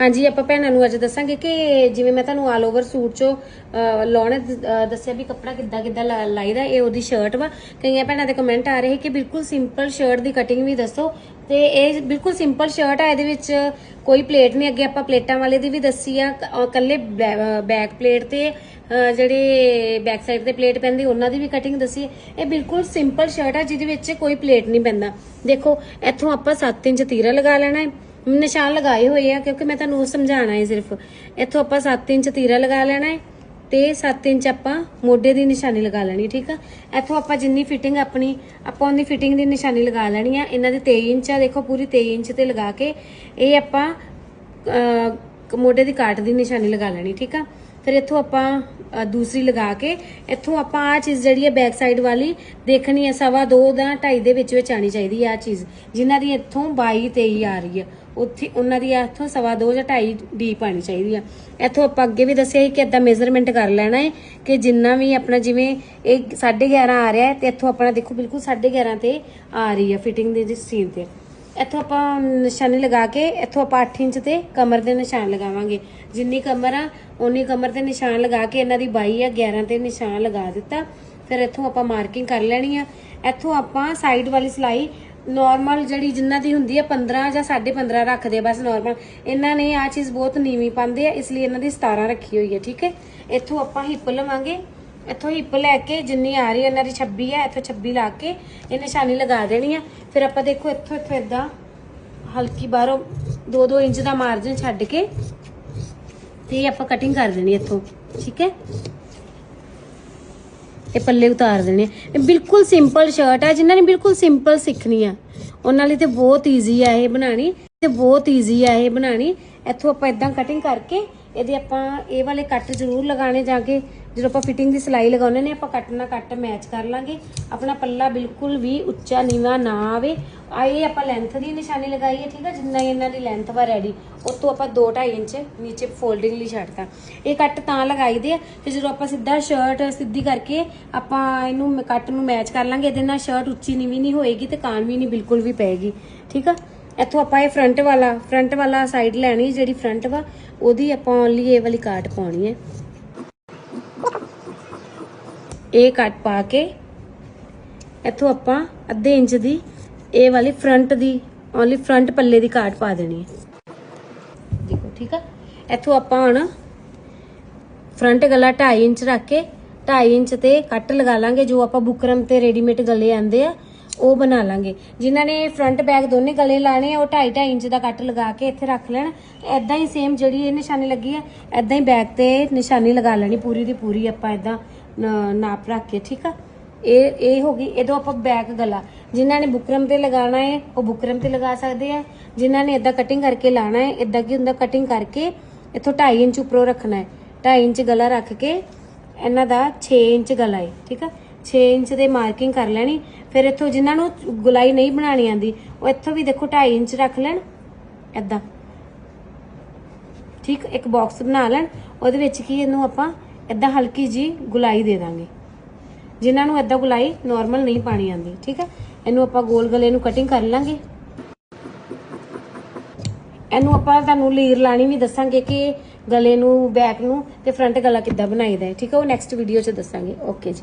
ਹਾਂਜੀ ਆਪਾਂ ਭੈਣਾਂ ਨੂੰ ਅੱਜ ਦੱਸਾਂਗੇ ਕਿ ਜਿਵੇਂ ਮੈਂ ਤੁਹਾਨੂੰ ਆਲ ਓਵਰ ਸੂਟ ਚੋਂ ਲਾਉਣੇ ਦੱਸਿਆ ਵੀ ਕੱਪੜਾ ਕਿੱਦਾਂ ਕਿੱਦਾਂ ਲਾ- ਲਾਈਦਾ ਇਹ ਉਹਦੀ ਸ਼ਰਟ ਵਾ। ਕਈਆਂ ਭੈਣਾਂ ਦੇ ਕਮੈਂਟ ਆ ਰਹੇ ਕਿ ਬਿਲਕੁਲ ਸਿੰਪਲ ਸ਼ਰਟ ਦੀ ਕਟਿੰਗ ਵੀ ਦੱਸੋ। ਤੇ ਇਹ ਬਿਲਕੁਲ ਸਿੰਪਲ ਸ਼ਰਟ ਆ ਇਹਦੇ ਵਿੱਚ ਕੋਈ ਪਲੇਟ ਨਹੀਂ ਅੱਗੇ ਆਪਾਂ ਪਲੇਟਾਂ ਵਾਲੇ ਦੀ ਵੀ ਦੱਸੀ ਆ ਕ- ਅਹ, ਕੱਲੇ ਬੈਕ ਪਲੇਟ ਤੇ ਜਿਹੜੇ ਬੈਕ ਸਾਈਡ ਤੇ ਪਲੇਟ ਪੈਂਦੀ ਉਹਨਾਂ ਦੀ ਵੀ ਕਟਿੰਗ ਦੱਸੀ ਇਹ ਬਿਲਕੁਲ ਸਿੰਪਲ ਸ਼ਰਟ ਆ ਜਿਹਦੇ ਵਿੱਚ ਕੋਈ ਪਲੇਟ ਨਹੀਂ ਪੈਂਦਾ। ਦੇਖੋ ਇੱਥੋਂ ਆਪਾਂ 7 ਇੰਚ ਤੀਰਾ ਲਗਾ ਲੈਣਾ ਹੈ। ਨਿਸ਼ਾਨ ਲਗਾਏ ਹੋਏ ਆ, ਕਿਉਂਕਿ ਮੈਂ ਤੁਹਾਨੂੰ ਉਹ ਸਮਝਾਉਣਾ ਹੈ ਸਿਰਫ। ਇੱਥੋਂ ਆਪਾਂ 7 ਇੰਚ ਤੀਰਾ ਲਗਾ ਲੈਣਾ ਹੈ ਤੇ 7 ਇੰਚ ਆਪਾਂ ਮੋਢੇ ਦੀ ਨਿਸ਼ਾਨੀ ਲਗਾ ਲੈਣੀ, ਠੀਕ ਆ? ਇੱਥੋਂ ਆਪਾਂ ਜਿੰਨੀ ਫਿਟਿੰਗ ਆਪਣੀ, ਆਪਾਂ ਉਹਦੀ ਫਿਟਿੰਗ ਦੀ ਨਿਸ਼ਾਨੀ ਲਗਾ ਲੈਣੀ ਆ। ਇਹਨਾਂ ਦੀ 23 ਇੰਚ ਆ, ਦੇਖੋ ਪੂਰੀ 23 ਇੰਚ ਤੇ ਲਗਾ ਕੇ ਇਹ ਆਪਾਂ ਮੋਢੇ ਦੀ ਕਾਟ ਦੀ ਨਿਸ਼ਾਨੀ ਲਗਾ ਲੈਣੀ, ਠੀਕ ਆ? ਫਿਰ ਇੱਥੋਂ ਆਪਾਂ ਦੂਸਰੀ ਲਗਾ ਕੇ ਇੱਥੋਂ ਆਪਾਂ ਆ ਚੀਜ਼ ਜਿਹੜੀ ਹੈ ਬੈਕ ਸਾਈਡ ਵਾਲੀ ਦੇਖਣੀ ਹੈ, ਸਵਾ ਦੋ ਦਾ ਢਾਈ ਦੇ ਵਿੱਚ ਵਿੱਚ ਆਣੀ ਚਾਹੀਦੀ ਹੈ ਆ ਚੀਜ਼, ਜਿਨ੍ਹਾਂ ਦੀ ਇੱਥੋਂ 22 23 ਆ ਰਹੀ ਹੈ। ਉੱਥੇ ਉਹਨਾਂ ਦੀ ਇੱਥੋਂ ਸਵਾ ਦੋ ਜਾਂ ਢਾਈ ਡੀਪ ਆਣੀ ਚਾਹੀਦੀ ਆ ਇੱਥੋਂ ਆਪਾਂ ਅੱਗੇ ਵੀ ਦੱਸਿਆ ਸੀ ਕਿ ਇਦਾਂ ਮੇਜ਼ਰਮੈਂਟ ਕਰ ਲੈਣਾ ਹੈ ਕਿ ਜਿੰਨਾ ਵੀ ਆਪਣਾ ਜਿਵੇਂ ਇਹ 11.5 ਆ ਰਿਹਾ ਹੈ ਤੇ ਇੱਥੋਂ ਆਪਣਾ ਦੇਖੋ ਬਿਲਕੁਲ 11.5 ਤੇ ਆ ਰਹੀ ਹੈ ਫਿਟਿੰਗ ਦੇ ਸੀਨ ਤੇ। ਇੱਥੋਂ ਆਪਾਂ ਨਿਸ਼ਾਨੀ ਲਗਾ ਕੇ ਇੱਥੋਂ ਆਪਾਂ 8 ਇੰਚ ਤੇ ਕਮਰ ਦੇ ਨਿਸ਼ਾਨ ਲਗਾਵਾਂਗੇ। ਜਿੰਨੀ ਕਮਰ ਆ ਉਨੀ ਕਮਰ ਤੇ ਨਿਸ਼ਾਨ ਲਗਾ ਕੇ ਇਹਨਾਂ ਦੀ ਬਾਈ ਆ 11 ਤੇ ਨਿਸ਼ਾਨ ਲਗਾ ਦਿੱਤਾ। ਫਿਰ ਇੱਥੋਂ ਆਪਾਂ ਮਾਰਕਿੰਗ ਕਰ ਲੈਣੀ ਆ। ਇੱਥੋਂ ਆਪਾਂ ਸਾਈਡ ਵਾਲੀ ਸਲਾਈ ਨਾਰਮਲ ਜਿਹੜੀ ਜਿੰਨਾ ਦੀ ਹੁੰਦੀ ਆ 15 ਜਾਂ 15.5 ਰੱਖਦੇ ਆ, ਬਸ ਨਾਰਮਲ ਇਹਨਾਂ ਨੇ ਆ ਚੀਜ਼ ਬਹੁਤ ਨੀਵੀਂ ਪਾਉਂਦੇ ਆ, ਇਸ ਲਈ ਇਹਨਾਂ ਦੀ 17 ਰੱਖੀ ਹੋਈ ਹੈ ਠੀਕ ਹੈ? ਇੱਥੋਂ ਆਪਾਂ ਹਿੱਪ ਲਵਾਂਗੇ। ਇੱਥੋਂ ਹਿੱਪ ਲੈ ਕੇ ਜਿੰਨੀ ਆ ਰਹੀ ਹੈ, ਇਹਨਾਂ ਦੀ 26 ਹੈ, ਇੱਥੋਂ 26 ਲਾ ਕੇ ਇਹ ਨਿਸ਼ਾਨੀ ਲਗਾ ਦੇਣੀ ਆ। ਫਿਰ ਆਪਾਂ ਦੇਖੋ ਇੱਥੋਂ ਇੱਥੋਂ ਇਦਾਂ ਹਲਕੀ ਬਾਹਰੋਂ 2-2 ਇੰਚ ਦਾ ਮਾਰਜਨ ਛੱਡ ਕੇ ਤੇ ਆਪਾਂ ਕਟਿੰਗ ਕਰ ਦੇਣੀ ਇੱਥੋਂ, ਠੀਕ ਹੈ? ਇਹ ਪੱਲੇ ਉਤਾਰ ਦੇਣੇ ਆ। ਇਹ ਬਿਲਕੁਲ ਸਿੰਪਲ ਸ਼ਰਟ ਹੈ ਜਿਨ੍ਹਾਂ ਨੇ ਬਿਲਕੁਲ ਸਿੰਪਲ ਸਿੱਖਣੀ ਆ। ਉਹਨਾਂ ਲਈ ਤੇ ਬਹੁਤ ਈਜ਼ੀ ਆ ਇਹ ਬਣਾਣੀ ਤੇ ਬਹੁਤ ਈਜ਼ੀ ਆ ਇਹ ਬਣਾਣੀ ਇੱਥੋਂ ਆਪਾਂ ਇਦਾਂ ਕਟਿੰਗ ਕਰਕੇ ਇਹਦੇ ਆਪਾਂ ਇਹ ਵਾਲੇ ਕੱਟ ਜ਼ਰੂਰ ਲਗਾਣੇ ਜਾ ਕੇ ਜਦੋਂ ਆਪਾਂ ਫਿਟਿੰਗ ਦੀ ਸਿਲਾਈ ਲਗਾਉਣੇ ਨੇ, ਆਪਾਂ ਕੱਟ ਨਾਲ ਕੱਟ ਮੈਚ ਕਰ ਲਾਂਗੇ। ਆਪਣਾ ਪੱਲਾ ਬਿਲਕੁਲ ਵੀ ਉੱਚਾ ਨੀਵਾ ਨਾ ਆਵੇ। ਆ ਇਹ ਆਪਾਂ ਲੈਂਥ ਦੀ ਨਿਸ਼ਾਨੀ ਲਗਾਈ ਹੈ, ਠੀਕ ਹੈ? ਜਿੰਨਾ ਹੀ ਇਹਨਾਂ ਦੀ ਲੈਂਥ ਵਾ ਰੈਡੀ ਉਸ ਤੋਂ ਆਪਾਂ 2.5 ਇੰਚ ਨੀਚੇ ਫੋਲਡਿੰਗ ਲਈ ਛੱਡਤਾ। ਇਹ ਕੱਟ ਤਾਂ ਲਗਾਈ ਦੇ ਆ ਕਿ ਜਦੋਂ ਆਪਾਂ ਸਿੱਧਾ ਸ਼ਰਟ ਸਿੱਧੀ ਕਰਕੇ ਆਪਾਂ ਇਹਨੂੰ ਕੱਟ ਨੂੰ ਮੈਚ ਕਰ ਲਾਂਗੇ, ਇਹਦੇ ਨਾਲ ਸ਼ਰਟ ਉੱਚੀ ਨੀਵੀਂ ਨਹੀਂ ਹੋਏਗੀ ਤੇ ਕਾਣ ਵੀ ਨਹੀਂ ਬਿਲਕੁਲ ਵੀ ਪਏਗੀ, ਠੀਕ ਆ? ਇੱਥੋਂ ਆਪਾਂ ਇਹ ਫਰੰਟ ਵਾਲਾ ਫਰੰਟ ਵਾਲਾ ਸਾਈਡ ਲੈਣੀ ਜਿਹੜੀ ਫਰੰਟ ਵਾ, ਉਹਦੀ ਆਪਾਂ ਓਨਲੀ ਇਹ ਵਾਲੀ ਕਾਟ ਪਾਉਣੀ ਹੈ। ਇਹ ਕੱਟ ਪਾ ਕੇ ਇੱਥੋਂ ਆਪਾਂ ਅੱਧੇ ਇੰਚ ਦੀ ਇਹ ਵਾਲੀ ਫਰੰਟ ਦੀ ਓਨਲੀ ਫਰੰਟ ਪੱਲੇ ਦੀ ਕਾਟ ਪਾ ਦੇਣੀ ਹੈ। ਦੇਖੋ, ਠੀਕ ਆ? ਇੱਥੋਂ ਆਪਾਂ ਹੁਣ ਫਰੰਟ ਗਲਾ 2.5 ਇੰਚ ਰੱਖ ਕੇ 2.5 ਇੰਚ ਤੇ ਕੱਟ ਲਗਾ ਲਾਂਗੇ, ਜੋ ਆਪਾਂ ਬੁਕਰਮ ਤੇ ਰੈਡੀਮੇਡ ਗਲੇ ਆਂਦੇ ਆ ਉਹ ਬਣਾ ਲਾਂਗੇ। ਜਿਨ੍ਹਾਂ ਨੇ ਫਰੰਟ ਬੈਕ ਦੋਨੇ ਗਲੇ ਲਾਣੇ ਆ, ਉਹ 2.5 2.5 ਇੰਚ ਦਾ ਕੱਟ ਲਗਾ ਕੇ ਇੱਥੇ ਰੱਖ ਲੈਣ। ਐਦਾਂ ਹੀ ਸੇਮ ਜਿਹੜੀ ਇਹ ਨਿਸ਼ਾਨੀ ਲੱਗੀ ਹੈ ਐਦਾਂ ਹੀ ਬੈਕ ਤੇ ਨਿਸ਼ਾਨੀ ਲਗਾ ਲੈਣੀ ਪੂਰੀ ਦੀ ਪੂਰੀ ਆਪਾਂ ਐਦਾਂ ਨਾਪ ਰੱਖ ਕੇ, ਠੀਕ ਆ? ਇਹ ਇਹ ਹੋ ਗਈ। ਇਹਦੋਂ ਆਪਾਂ ਬੈਕ ਗਲਾ। ਜਿਨ੍ਹਾਂ ਨੇ ਬੁਕਰਮ ਤੇ ਲਗਾਉਣਾ ਹੈ ਉਹ ਬੁਕਰਮ ਤੇ ਲਗਾ ਸਕਦੇ ਆ। ਜਿਨ੍ਹਾਂ ਨੇ ਇਦਾਂ ਕਟਿੰਗ ਕਰਕੇ ਲਾਣਾ ਹੈ ਇਦਾਂ ਕੀ ਹੁੰਦਾ ਕਟਿੰਗ ਕਰਕੇ ਇੱਥੋਂ 2.5 ਇੰਚ ਉੱਪਰੋਂ ਰੱਖਣਾ ਹੈ 2.5 ਇੰਚ ਗਲਾ ਰੱਖ ਕੇ, ਇਹਨਾਂ ਦਾ 6 ਇੰਚ ਗਲਾ ਹੈ ਠੀਕ ਆ? 6 ਇੰਚ ਦੇ ਮਾਰਕਿੰਗ ਕਰ ਲੈਣੀ। ਫਿਰ ਇੱਥੋਂ ਜਿਨ੍ਹਾਂ ਨੂੰ ਗੁਲਾਈ ਨਹੀਂ ਬਣਾਣੀ ਆਂਦੀ ਉਹ ਇੱਥੋਂ ਵੀ ਦੇਖੋ 2.5 ਇੰਚ ਰੱਖ ਲੈਣ ਐਦਾਂ ਠੀਕ, ਇੱਕ ਬਾਕਸ ਬਣਾ ਲੈਣ, ਉਹਦੇ ਵਿੱਚ ਕੀ ਇਹਨੂੰ ਆਪਾਂ ਐਦਾਂ ਹਲਕੀ ਜੀ ਗੁਲਾਈ ਦੇ ਦਾਂਗੇ। ਜਿਨ੍ਹਾਂ ਨੂੰ ਐਦਾਂ ਗੁਲਾਈ ਨਾਰਮਲ ਨਹੀਂ ਪਾਣੀ ਆਂਦੀ ਠੀਕ ਹੈ ਇਹਨੂੰ ਆਪਾਂ ਗੋਲ ਗਲੇ ਨੂੰ ਕਟਿੰਗ ਕਰ ਲਾਂਗੇ। ਇਹਨੂੰ ਆਪਾਂ ਤੁਹਾਨੂੰ ਲੀਰ ਲਾਣੀ ਵੀ ਦੱਸਾਂਗੇ ਕਿ ਗਲੇ ਨੂੰ ਬੈਕ ਨੂੰ ਤੇ ਫਰੰਟ ਗਲਾ ਕਿੱਦਾਂ ਬਣਾਈਦਾ ਹੈ, ਠੀਕ ਹੈ ਉਹ ਨੈਕਸਟ ਵੀਡੀਓ 'ਚ ਦੱਸਾਂਗੇ। ਓਕੇ ਜੀ।